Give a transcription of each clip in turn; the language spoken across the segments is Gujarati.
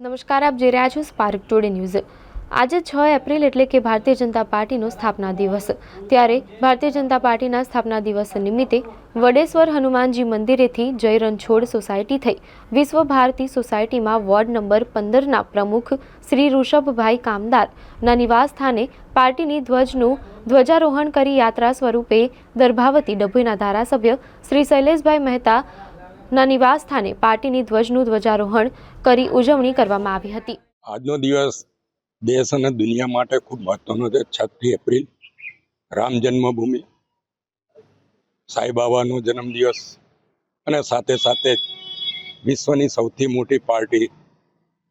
નમસ્કાર, આપ જોઈ રહ્યા છો સ્પાર્ક ટુડે ન્યૂઝ આજે છ એપ્રિલ એટલે કે ભારતીય જનતા પાર્ટીનો સ્થાપના દિવસ. ત્યારે ભારતીય જનતા પાર્ટીના સ્થાપના દિવસ નિમિત્તે વડેશ્વર હનુમાનજી મંદિરેથી જય રણછોડ સોસાયટી થઈ. વિશ્વ ભારતી સોસાયટીમાં વોર્ડ નંબર પંદરના પ્રમુખ શ્રી ઋષભભાઈ કામદારના નિવાસ સ્થાને પાર્ટીની ધ્વજનું ધ્વજારોહણ કરી યાત્રા સ્વરૂપે દર્ભાવતી ડભોઈના ધારાસભ્ય શ્રી શૈલેષભાઈ મહેતા ના નિવાસ સ્થાને પાર્ટીની ધ્વજનું ધ્વજારોહણ કરી ઉજવણી કરવામાં આવી હતી. આજનો દિવસ દેશ અને દુનિયા માટે ખૂબ મહત્વનો છે. છઠ્ઠી એપ્રિલ, રામ જન્મભૂમિ, સાંઈબાબાનો જન્મદિવસ અને સાથે સાથે વિશ્વની સૌથી મોટી પાર્ટી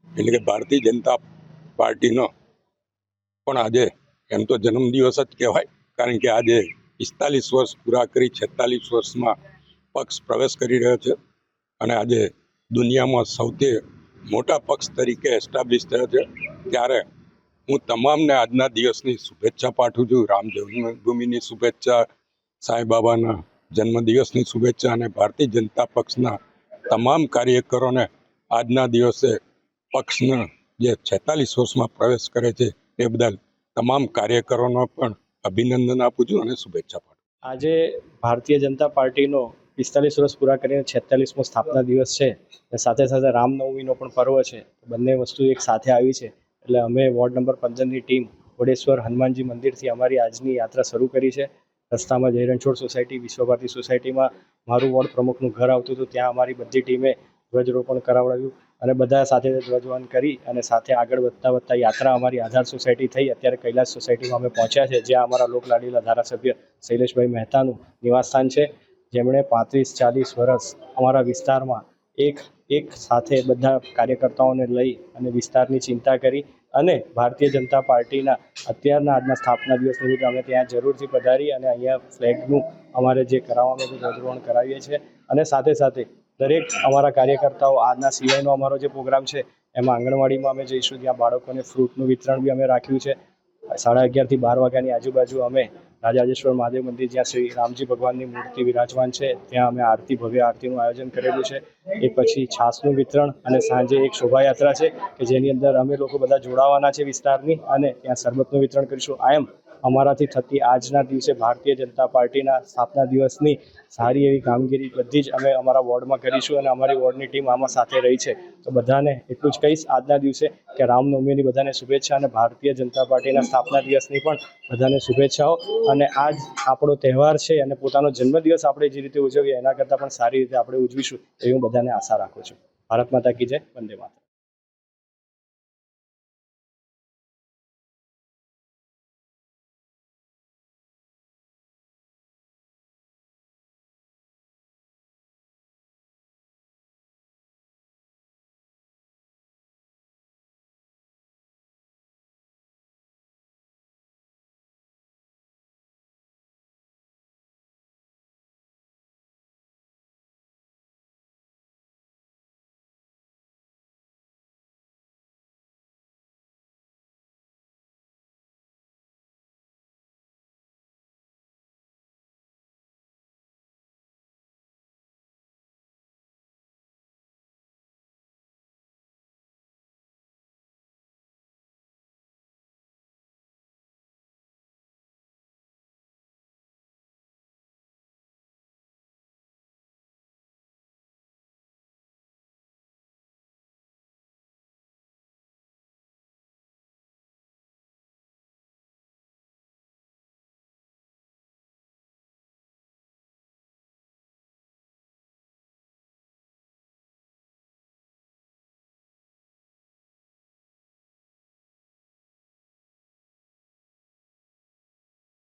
એટલે કે ભારતીય જનતા પાર્ટીનો પણ આજે એમ તો જન્મદિવસ જ કહેવાય. કારણ કે આજે પિસ્તાલીસ વર્ષ પૂરા કરી છેતાલીસ વર્ષમાં પક્ષ પ્રવેશ કરી રહ્યો છે. અને આજે દુનિયામાં સૌથી મોટા પક્ષ તરીકે એસ્ટાબ્લિશ થયો છે. ત્યારે હું તમામને આજના દિવસની શુભેચ્છા પાઠવું છું. રામ જન્મભૂમિની શુભેચ્છા, સાંઈબાબાના જન્મદિવસની શુભેચ્છા અને ભારતીય જનતા પક્ષના તમામ કાર્યકરોને આજના દિવસે પક્ષના જે છેતાલીસ વર્ષમાં પ્રવેશ કરે છે એ બદલ તમામ કાર્યકરોનો પણ અભિનંદન આપું છું અને શુભેચ્છા પાઠવું આજે ભારતીય જનતા પાર્ટીનો પિસ્તાલીસ વર્ષ પૂરા કરીને છેતાલીસમો સ્થાપના દિવસ છે અને સાથે સાથે રામનવમીનો પણ પર્વ છે. બંને વસ્તુ એક સાથે આવી છે. એટલે અમે વોર્ડ નંબર પંદરની ટીમ વડેશ્વર હનુમાનજી મંદિરથી અમારી આજની યાત્રા શરૂ કરી છે. રસ્તામાં જયરણછોડ સોસાયટી, વિશ્વભારતી સોસાયટીમાં મારું વોર્ડ પ્રમુખનું ઘર આવતું હતું. ત્યાં અમારી બધી ટીમે ધ્વજરોપણ કરાવડાવ્યું અને બધા સાથે ધ્વજવંદન કરી અને સાથે આગળ વધતા વધતા યાત્રા અમારી આધાર સોસાયટી થઈ. અત્યારે કૈલાસ સોસાયટીમાં અમે પહોંચ્યા છે, જ્યાં અમારા લોકલાડીલા ધારાસભ્ય શૈલેષભાઈ મહેતાનું નિવાસસ્થાન છે. જેમણે પાંત્રીસ, ચાલીસ વર્ષ અમારા વિસ્તારમાં એક એક સાથે બધા કાર્યકર્તાઓને લઈ અને વિસ્તારની ચિંતા કરી અને ભારતીય જનતા પાર્ટીના અત્યારના આજના સ્થાપના દિવસ નિમિત્તે અમે ત્યાં જરૂરથી પધારી અને અહીંયા ફ્લેગનું અમારે જે કરાવવાનું હતું ધ્વજરોહણ કરાવીએ છીએ. અને સાથે સાથે દરેક અમારા કાર્યકર્તાઓ આજના સિવાયનો અમારો જે પ્રોગ્રામ છે, એમાં આંગણવાડીમાં અમે જઈશું, ત્યાં બાળકોને ફ્રૂટનું વિતરણ બી અમે રાખ્યું છે. સાડા અગિયારથી બાર વાગ્યાની આજુબાજુ અમે રાજાજેશ્વર મહાદેવ મંદિર જ્યાં શ્રી રામજી ભગવાનની મૂર્તિ વિરાજમાન છે, ત્યાં અમે આરતી, ભવ્ય આરતીનું આયોજન કરેલું છે. એ પછી છાસનું વિતરણ અને સાંજે એક શોભાયાત્રા છે, કે જેની અંદર અમે લોકો બધા જોડાવાના છે વિસ્તારની અને ત્યાં શરબતનું વિતરણ કરીશું. આ એમ અમારાથી થતી આજના દિવસે ભારતીય જનતા પાર્ટીના સ્થાપના દિવસની સારી એવી કામગીરી બધી જ અમે અમારા વોર્ડમાં કરીશું અને અમારી વોર્ડની ટીમ આમાં સાથે રહી છે. તો બધાને એટલું જ કહીશ, આજના દિવસે કે રામનવમીની બધાને શુભેચ્છા અને ભારતીય જનતા પાર્ટીના સ્થાપના દિવસની પણ બધાને શુભેચ્છાઓ. અને આજ આપણો તહેવાર છે અને પોતાનો જન્મદિવસ આપણે જે રીતે ઉજવીએ એના કરતાં પણ સારી રીતે આપણે ઉજવીશું એવી હું બધાને આશા રાખું છું. ભારત માતા કી જય, વંદે માતા